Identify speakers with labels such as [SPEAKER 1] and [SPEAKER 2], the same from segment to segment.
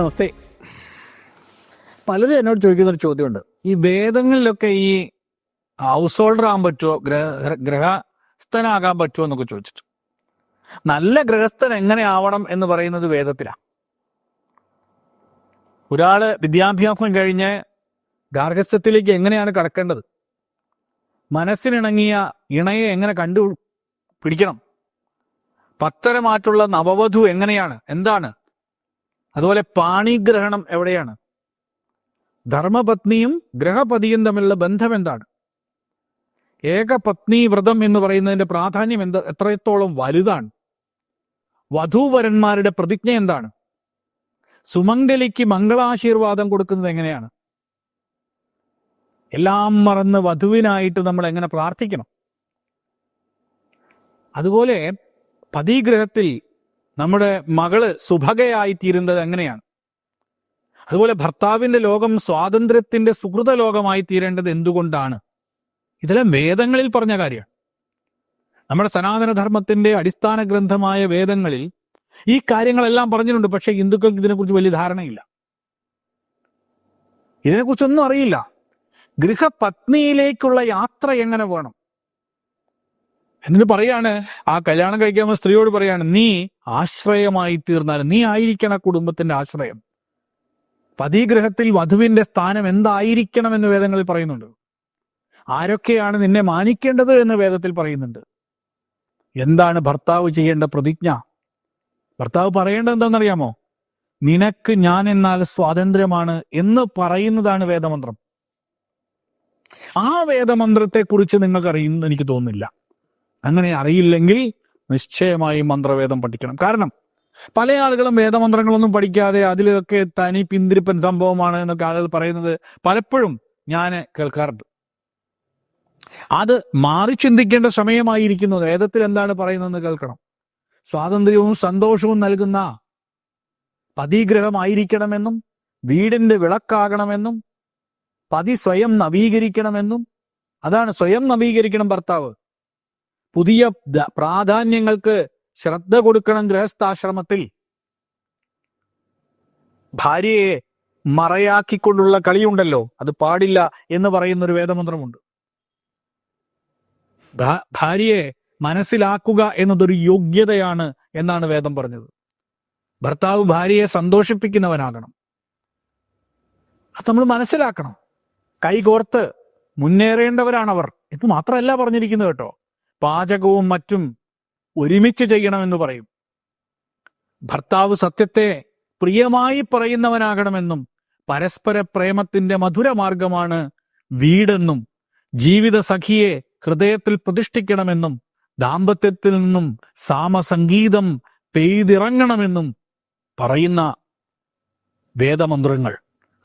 [SPEAKER 1] നമസ്തേ. പലരും എന്നോട് ചോദിക്കുന്ന ഒരു ചോദ്യമുണ്ട്. ഈ വേദങ്ങളിലൊക്കെ ഈ ഹൗസ് ഹോൾഡർ ആകാൻ പറ്റുമോ ഗ്രഹ ഗ്രഹസ്ഥനാകാൻ പറ്റുമോ എന്നൊക്കെ ചോദിച്ചിട്ട്. നല്ല ഗ്രഹസ്ഥൻ എങ്ങനെ ആവണം എന്ന് പറയുന്നത് വേദത്തിലാണ് ഒരാൾ വിദ്യാഭ്യാസം കഴിഞ്ഞ് ഗാർഹസ്ഥ്യത്തിലേക്ക് എങ്ങനെയാണ് കടക്കേണ്ടത്? മനസ്സിനിണങ്ങിയ ഇണയെ എങ്ങനെ കണ്ടു പിടിക്കണം പത്തരമാറ്റുള്ള നവവധു എങ്ങനെയാണ്? എന്താണ്? അതുപോലെ പാണിഗ്രഹണം എവിടെയാണ്? ധർമ്മപത്നിയും ഗ്രഹപതിയും തമ്മിലുള്ള ബന്ധം എന്താണ്? ഏകപത്നി വ്രതം എന്ന് പറയുന്നതിന്റെ പ്രാധാന്യം എന്ത്? എത്രത്തോളം വലുതാണ്? വധൂവരന്മാരുടെ പ്രതിജ്ഞ എന്താണ്? സുമംഗലിക്ക് മംഗളാശീർവാദം കൊടുക്കുന്നത് എങ്ങനെയാണ്? എല്ലാം മറന്ന് വധുവിനായിട്ട് നമ്മൾ എങ്ങനെ പ്രാർത്ഥിക്കണം? അതുപോലെ പതിഗ്രഹത്തിൽ നമ്മുടെ മകൾ സുഭകയായി തീരുന്നത് എങ്ങനെയാണ്? അതുപോലെ ഭർത്താവിന്റെ ലോകം സ്വാതന്ത്ര്യത്തിന്റെ സുഹൃത ലോകമായി തീരേണ്ടത് എന്തുകൊണ്ടാണ്? ഇതെല്ലാം വേദങ്ങളിൽ പറഞ്ഞ കാര്യമാണ്. നമ്മുടെ സനാതനധർമ്മത്തിന്റെ അടിസ്ഥാന ഗ്രന്ഥമായ വേദങ്ങളിൽ ഈ കാര്യങ്ങളെല്ലാം പറഞ്ഞിട്ടുണ്ട് പക്ഷെ ഹിന്ദുക്കൾക്ക് ഇതിനെക്കുറിച്ച് വലിയ ധാരണയില്ല. ഇതിനെക്കുറിച്ചൊന്നും അറിയില്ല. ഗൃഹപത്നിയിലേക്കുള്ള യാത്ര എങ്ങനെ വേണം എന്നിട്ട് പറയാണ് ആ കല്യാണം കഴിക്കാൻ സ്ത്രീയോട് പറയാണ് നീ ആശ്രയമായി തീർന്നാൽ നീ ആയിരിക്കണം കുടുംബത്തിന്റെ ആശ്രയം. പതിഗ്രഹത്തിൽ വധുവിന്റെ സ്ഥാനം എന്തായിരിക്കണം എന്ന് വേദങ്ങളിൽ പറയുന്നുണ്ട്. ആരൊക്കെയാണ് നിന്നെ മാനിക്കേണ്ടത് എന്ന് വേദത്തിൽ പറയുന്നുണ്ട്. എന്താണ് ഭർത്താവ് ചെയ്യേണ്ട പ്രതിജ്ഞ? ഭർത്താവ് പറയേണ്ടത് എന്താണെന്നറിയാമോ? നിനക്ക് ഞാൻ എന്നാൽ സ്വാതന്ത്ര്യമാണ് എന്ന് പറയുന്നതാണ് വേദമന്ത്രം. ആ വേദമന്ത്രത്തെ കുറിച്ച് നിങ്ങൾക്ക് അറിയുന്നു എനിക്ക് തോന്നുന്നില്ല. അങ്ങനെ അറിയില്ലെങ്കിൽ നിശ്ചയമായും മന്ത്രവേദം പഠിക്കണം. കാരണം പല ആളുകളും വേദമന്ത്രങ്ങളൊന്നും പഠിക്കാതെ അതിലൊക്കെ തനി പിന്തിരിപ്പൻ സംഭവമാണ് എന്നൊക്കെ ആളുകൾ പറയുന്നത് പലപ്പോഴും ഞാൻ കേൾക്കാറുണ്ട്. അത് മാറി ചിന്തിക്കേണ്ട സമയമായിരിക്കുന്നു. വേദത്തിൽ എന്താണ് പറയുന്നതെന്ന് കേൾക്കണം. സ്വാതന്ത്ര്യവും സന്തോഷവും നൽകുന്ന പതിഗ്രഹമായിരിക്കണമെന്നും വീടിന്റെ വിളക്കാകണമെന്നും പതി സ്വയം നവീകരിക്കണമെന്നും അതാണ് സ്വയം നവീകരിക്കണം ഭർത്താവ്. പുതിയ പ്രാധാന്യങ്ങൾക്ക് ശ്രദ്ധ കൊടുക്കണം ഗൃഹസ്ഥാശ്രമത്തിൽ. ഭാര്യയെ മറയാക്കിക്കൊണ്ടുള്ള കളിയുണ്ടല്ലോ അത് പാടില്ല എന്ന് പറയുന്ന ഒരു വേദമന്ത്രമുണ്ട് ഭാര്യയെ മനസ്സിലാക്കുക എന്നതൊരു യോഗ്യതയാണ് എന്നാണ് വേദം പറഞ്ഞത്. ഭർത്താവ് ഭാര്യയെ സന്തോഷിപ്പിക്കുന്നവനാകണം. അത് നമ്മൾ മനസ്സിലാക്കണം. കൈകോർത്ത് മുന്നേറേണ്ടവരാണവർ ഇത് മാത്രമല്ല പറഞ്ഞിരിക്കുന്നത് കേട്ടോ. പാചകവും മറ്റും ഒരുമിച്ച് ചെയ്യണമെന്ന് പറയും. ഭർത്താവ് സത്യത്തെ പ്രിയമായി പറയുന്നവനാകണമെന്നും പരസ്പര പ്രേമത്തിന്റെ മധുരമാർഗമാണ് വീടെന്നും ജീവിത സഖിയെ ഹൃദയത്തിൽ പ്രതിഷ്ഠിക്കണമെന്നും ദാമ്പത്യത്തിൽ നിന്നും സാമസംഗീതം പെയ്തിറങ്ങണമെന്നും പറയുന്ന വേദമന്ത്രങ്ങൾ.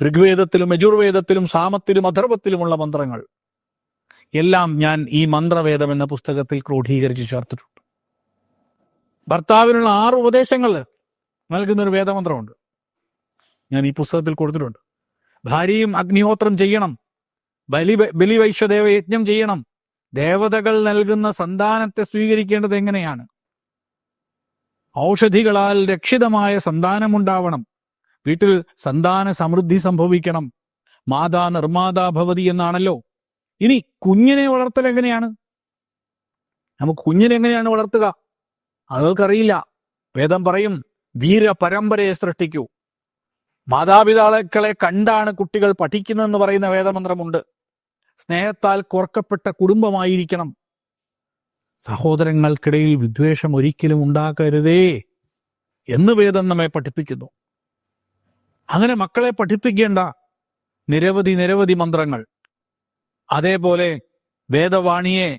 [SPEAKER 1] ഋഗ്വേദത്തിലും യജുർവേദത്തിലും സാമത്തിലും അഥർവത്തിലുമുള്ള മന്ത്രങ്ങൾ. എല്ലാം ഞാൻ ഈ മന്ത്രവേദം എന്ന പുസ്തകത്തിൽ ക്രോഡീകരിച്ച് ചേർത്തിട്ടുണ്ട്. ഭർത്താവിനുള്ള ആറ് ഉപദേശങ്ങൾ നൽകുന്ന ഒരു വേദമന്ത്രമുണ്ട്. ഞാൻ ഈ പുസ്തകത്തിൽ കൊടുത്തിട്ടുണ്ട്. ഭാര്യയും അഗ്നിഹോത്രം ചെയ്യണം. ബലി ബലിവൈശ്വദേവ യജ്ഞം ചെയ്യണം. ദേവതകൾ നൽകുന്ന സന്താനത്തെ സ്വീകരിക്കേണ്ടത് എങ്ങനെയാണ്? ഔഷധികളാൽ രക്ഷിതമായ സന്താനമുണ്ടാവണം. വീട്ടിൽ സന്താന സമൃദ്ധി സംഭവിക്കണം. മാതാ നിർമാതാ ഭവതി എന്നാണല്ലോ ഇനി കുഞ്ഞിനെ വളർത്തൽ എങ്ങനെയാണ്? നമുക്ക് കുഞ്ഞിനെ എങ്ങനെയാണ് വളർത്തുക? അതുകൾക്കറിയില്ല വേദം പറയും വീര പരമ്പരയെ സൃഷ്ടിക്കൂ. മാതാപിതാക്കളെ കണ്ടാണ് കുട്ടികൾ പഠിക്കുന്നതെന്ന് പറയുന്ന വേദമന്ത്രമുണ്ട്. സ്നേഹത്താൽ കുറക്കപ്പെട്ട കുടുംബമായിരിക്കണം. സഹോദരങ്ങൾക്കിടയിൽ വിദ്വേഷം ഒരിക്കലും ഉണ്ടാക്കരുതേ എന്ന് വേദം നമ്മെ പഠിപ്പിക്കുന്നു. അങ്ങനെ മക്കളെ പഠിപ്പിക്കേണ്ട നിരവധി നിരവധി മന്ത്രങ്ങൾ. അതേപോലെ വേദവാണിയെ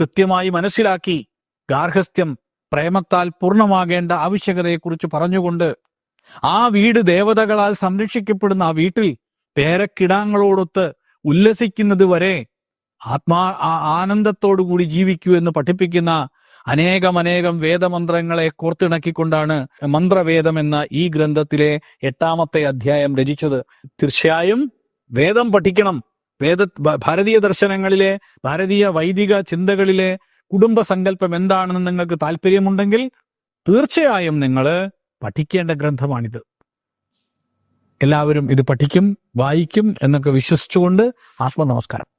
[SPEAKER 1] കൃത്യമായി മനസ്സിലാക്കി ഗാർഹസ്ഥ്യം പ്രേമത്താൽ പൂർണമാകേണ്ട ആവശ്യകതയെക്കുറിച്ച് പറഞ്ഞുകൊണ്ട് ആ വീട് ദേവതകളാൽ സംരക്ഷിക്കപ്പെടുന്ന ആ വീട്ടിൽ പേരക്കിടാങ്ങളോടൊത്ത് ഉല്ലസിക്കുന്നത് വരെ ആത്മാ ആനന്ദത്തോടുകൂടി ജീവിക്കൂ എന്ന് പഠിപ്പിക്കുന്ന അനേകം അനേകം വേദമന്ത്രങ്ങളെ കോർത്തിണക്കിക്കൊണ്ടാണ് മന്ത്രവേദം എന്ന ഈ ഗ്രന്ഥത്തിലെ എട്ടാമത്തെ അധ്യായം രചിച്ചത്. തീർച്ചയായും വേദം പഠിക്കണം. വേദ ഭാരതീയ ദർശനങ്ങളിലെ ഭാരതീയ വൈദിക ചിന്തകളിലെ കുടുംബ സങ്കല്പം എന്താണെന്ന് നിങ്ങൾക്ക് താല്പര്യമുണ്ടെങ്കിൽ തീർച്ചയായും നിങ്ങൾ പഠിക്കേണ്ട ഗ്രന്ഥമാണിത്. എല്ലാവരും ഇത് പഠിക്കും വായിക്കും എന്നൊക്കെ വിശ്വസിച്ചുകൊണ്ട് ആത്മനമസ്കാരം.